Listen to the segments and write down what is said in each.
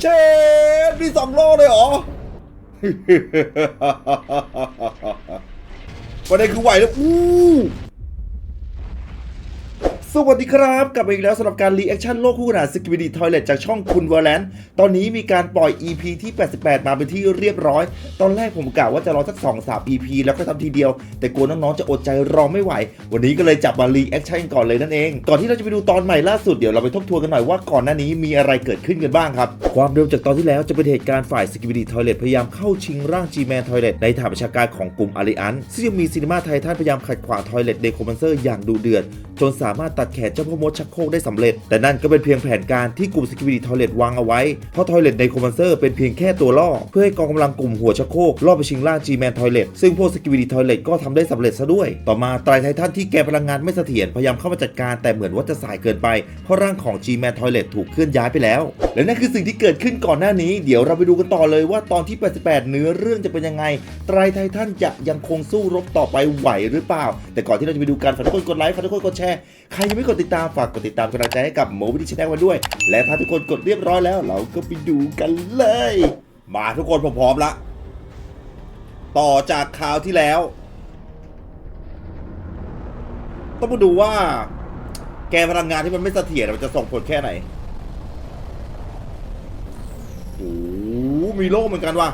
เชดมีสองโลเลยเหรอประเด็นคือไหวแล้วอู้ สวัสดีครับ กลับมาอีกแล้วสำหรับการรีแอคชั่นโลกคู่ขนานสกิบิดีทอยเลตจากช่องคุณวอลแลนตอนนี้มีการปล่อย EP ที่ 88 มาเป็นที่เรียบร้อย ตอนแรกผมกะว่าจะรอสัก2 3 EP แล้วก็ทำทีเดียว แต่กลัวน้องๆจะอดใจรอไม่ไหว วันนี้ก็เลยจับมารีแอคชั่นก่อนเลยนั่นเอง ก่อนที่เราจะไปดูตอนใหม่ล่าสุดเดี๋ยวเราไปทบทวนกันหน่อยว่าก่อนหน้านี้มีอะไรเกิดขึ้นกันบ้างครับ ความเดิมจากตอนที่แล้วจะเป็นเหตุการณ์ฝ่ายสกิบิดีทอยเลตพยายามเข้าชิงร่าง G-Man Toilet ในฐานประชาการของกลุ่มอาริอันซึ่งยังมีซีนีมาไททันพยายามขัดขวางทอยเลตเดโคมันเซอร์อย่างดูเดือดจนสามารถตัดแขนเจ้าพ่อมดชักโครกได้สำเร็จ แต่นั่นก็เป็นเพียงแผนการที่กลุ่มสกิบิดีทอยเลตวางเอาไว้ เพราะทอยเลตเดโคมันเซอร์เป็นเพียงแค่ตัวล่อ เพื่อให้กองกำลังกลุ่มหัวชักโครกล่อไปชิงร่าง G-Man Toilet ซึ่งพวกสกิบิดีทอยเลตก็ทำได้สำเร็จซะด้วย ต่อมาไตรไททันที่แกพลังงานไม่เสถียรพยายามเข้ามาจัดการแต่เหมือนว่าจะสายเกินไป เพราะร่างของ G-Man Toilet ถูกเคลื่อนย้ายไปแล้ว และนั่นคือสิ่งที่เกิดขึ้นก่อนหน้านี้ เดี๋ยวเราไปดูกันต่อเลยว่าตอนที่ 88 เนื้อเรื่องจะเป็นยังไงไตรไททันจะยังคงสู้รบต่อไปไหวหรือเปล่า แต่ก่อนที่เราจะไปดูกันฝากทุกคนกดไลค์ฝากทุกคนกดแชร์ใครยังไม่กดติดตามฝากกดติดตามกำลังใจให้กับโมบิลิชแนลมาด้วย และถ้าทุกคนกดเรียบร้อยแล้ว เราก็ไปดูกันเลย มาทุกคนพร้อมๆละต่อจากคราวที่แล้ว ต้องมาดูว่า แกพลังงานที่มันไม่เสถียรมันจะส่งผลแค่ไหนโอ้มีโล่เหมือนกันว่ะ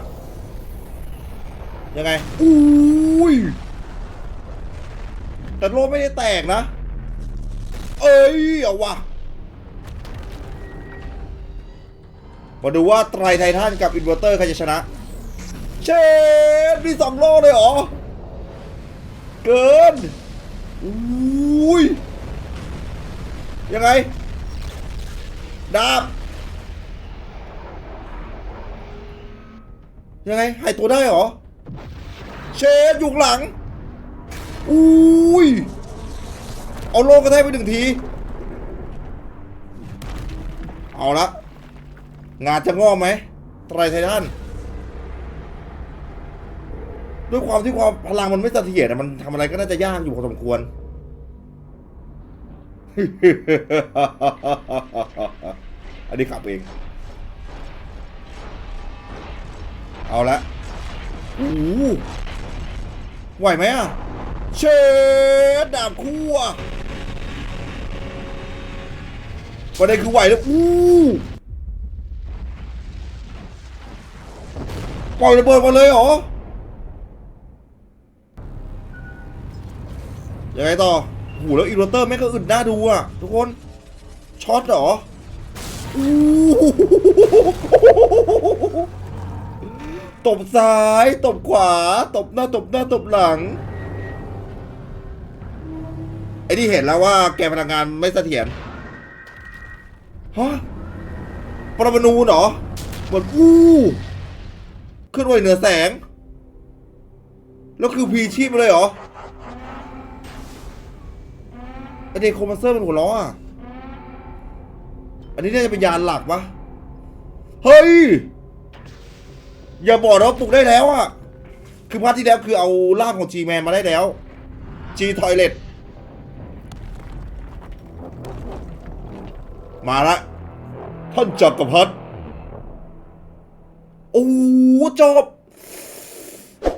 ยังไงอุ้ยแต่โล่ไม่ได้แตกนะ เอ้ยเอาวะมาดูว่าไตรไททันกับอินเวอร์เตอร์ใครจะชนะ เชดมีสองโลเลยเหรอ เกินอุ้ยยังไง ดาบ ยังไง หายตัวได้เหรอ เชฟอยู่หลัง อุ้ย เอาโลกระแทกไปหนึ่งที เอาละ งานจะงอไหมไตรไททันด้วยความที่ความพลังมันไม่เสถียรอะมันทำอะไรก็น่าจะยากอยู่พอสมควร อันนี้ขับเอง เอาละโอ้โหไหวไหมอะ เชิดดาบคู่อะ ประเด็นคือไหวแล้วอู้ปล่อยระเบิดมาเลยเหรอ ยังไงต่อหูแล้วอินเวอร์เตอร์แม่งก็อึดหน้าดูอะ ทุกคน ช็อตเหรออู้ตบซ้าย ตบขวา ตบหน้า ตบหน้า ตบหลัง ไอ้นี่เห็นแล้วว่าแกพลังงานไม่เสถียร ฮะปรมาณูเหรอเหมือนอู้ขึ้นไหวเหนือแสง แล้วคือพีชีพเลยเหรอไอเด็กโคมนเซอร์เป็นหัวล้ออะ อันนี้น่าจะเป็นยานหลักปะเฮ้ย อย่าบอกนะว่าปลุกได้แล้วอะ คือพาร์ทที่แล้วคือเอาร่างของ G-Man มาได้แล้ว G Toilet มาละ ท่านจักรพรรดิโอ้จบ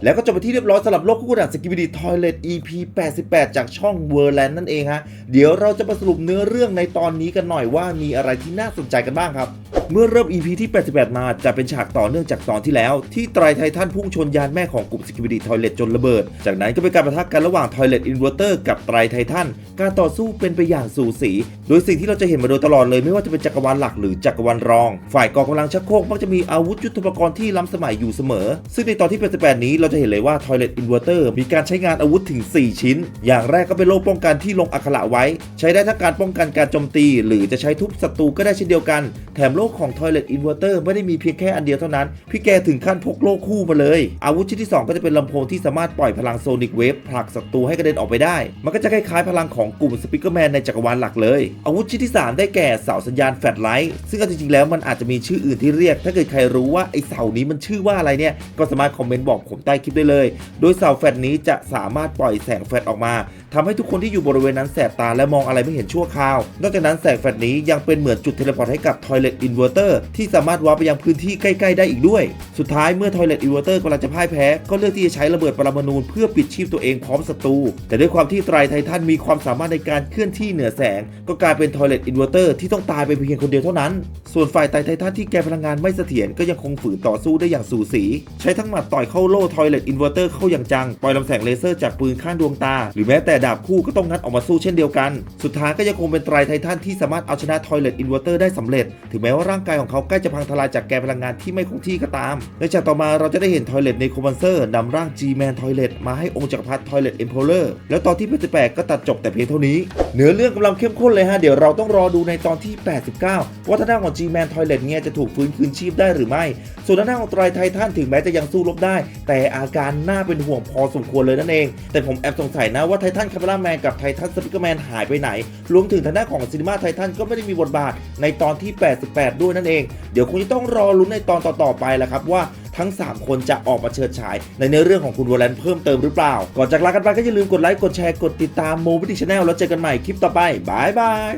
แล้วก็จบไปที่เรียบร้อยสำหรับโลกคู่ขนานสกิบิดีทอยเลต EP 88 จากช่องเวอร์แลนด์นั่นเองฮะ เดี๋ยวเราจะมาสรุปเนื้อเรื่องในตอนนี้กันหน่อยว่ามีอะไรที่น่าสนใจกันบ้างครับ เมื่อเริ่ม EP ที่ 88 มาจะเป็นฉากต่อเนื่องจากตอนที่แล้ว ที่ไตรไททันพุ่งชนยานแม่ของกลุ่มสกิบิดีทอยเลตจนระเบิด จากนั้นก็เป็นการประทะกันระหว่างทอยเลตอินเวอร์เตอร์กับไตรไททันการต่อสู้เป็นไปอย่างสูสี โดยสิ่งที่เราจะเห็นมาโดยตลอดเลยไม่ว่าจะเป็นจักรวาลหลักหรือจักรวาลรอง ฝ่ายกองกำลังชักโครกมักจะมีอาวุธยุทโธปกรณ์ที่ล้ำสมัยอยู่เสมอ ซึ่งในตอนที่ 88 นี้เราจะเห็นเลยว่า Toilet Inverter มีการใช้งานอาวุธถึง 4 ชิ้น อย่างแรกก็เป็นโล่ป้องกันที่ลงอักขระไว้ ใช้ได้ทั้งการป้องกันการโจมตี หรือจะใช้ทุบศัตรูก็ได้เช่นเดียวกัน แถมโล่ของ Toilet Inverter ไม่ได้มีเพียงแค่อันเดียวเท่านั้น พี่แกถึงขั้นพกโล่คู่มาเลย อาวุธชิ้นที่ 2 ก็จะเป็นลำโพงที่สามารถปล่อยพลังโซนิกเวฟผลักศัตรูให้กระเด็นออกไปได้ มันก็จะคล้ายๆพลังของกลุ่มสปิเกอร์แมนในจักรวาลหลักเลย อาวุธชิ้นที่ 3 ได้แก่เสาสัญญาณแฟลชไลท์ซึ่งจริงๆแล้วมันอาจจะมีชื่ออื่นที่เรียก ถ้าเกิดใครรู้ว่าไอเสานี้มันชื่อว่าอะไรเนี่ยก็สามารถคอมเมนต์บอกผมใต้คลิปได้เลย โดยเสาแฟลชนี้จะสามารถปล่อยแสงแฟลชออกมาทำให้ทุกคนที่อยู่บริเวณนั้นแสบตาและมองอะไรไม่เห็นชั่วคราว นอกจากนั้นแสงแฟลชนี้ยังเป็นเหมือนจุดเทเลพอร์ตให้กับ Toilet Inverter Inverter ที่สามารถวาร์ปไปยังพื้นที่ใกล้ ๆ ได้อีกด้วย สุดท้ายเมื่อ Toilet Inverter กำลังจะพ่ายแพ้ ก็เลือกที่จะใช้ระเบิดปรมาณูเพื่อปิดชีพตัวเองพร้อมศัตรู แต่ด้วยความที่ไตรไททันมีความสามารถในการเคลื่อนที่เหนือแสง ก็กลายเป็น Toilet Inverter ที่ต้องตายไปเพียงคนเดียวเท่านั้น ส่วนฝ่ายไตรไททันที่แกพลังงานไม่เสถียรก็ยังคงฝืนต่อสู้ได้อย่างสูสี ใช้ทั้งหมัดต่อยเข้าโล่ Toilet Inverter เตอร์เข้าอย่างจังปล่อยลำแสงเลเซอร์จากปืนข้างดวงตา หรือแม้แต่ดาบคู่ก็ต้องงัดออกมาสู้เช่นเดียวกัน สุดท้ายก็ยังคงเป็นไตรไททันที่สามารถเอาชนะ Toilet Inverter ได้สำเร็จ ถึงแม้ว่าร่างกายของเขาใกล้จะพังทลายจากแกนพลังงานที่ไม่คงที่ก็ตาม ในฉากต่อมาเราจะได้เห็น Toilet Necromancer นำร่าง G-Man Toilet มาให้องค์จักรพรรดิ Toilet Emperor แล้วตอนที่88ก็ตัดจบแต่เพียงเท่านี้ เนื้อเรื่องกำลังเข้มข้นเลยฮะ เดี๋ยวเราต้องรอดูในตอนที่ 89 ว่าท่างด้าของ G-Man Toilet เนี่ยจะถูกฟื้นคืนชีพได้หรือไม่ ส่วนท่างด้าของไตรไททันถึงแม้จะยังสู้รบได้ แต่อาการน่าเป็นห่วงพอสมควรเลยนั่นเอง แต่ผมแอบสงสัยนะว่าไททันคาเมล่าแมนกับไททันสปิเกอร์แมนหายไปไหน รวมถึงท่างด้าของซินิมาไททันก็ไม่ได้มีบทบาทในตอนที่ 88ด้วยนั่นเอง เดี๋ยวคงจะต้องรอลุ้นในตอนต่อๆไปแหละครับว่าทั้ง 3 คนจะออกมาเชิดฉาย ในเนื้อเรื่องของคุณวอลเลนเพิ่มเติมหรือเปล่า ก่อนจากลากันไปก็อย่าลืมกดไลค์ กดแชร์ กดติดตามโมบิดิชแนลแล้วเจอกันใหม่คลิปต่อไปบายบาย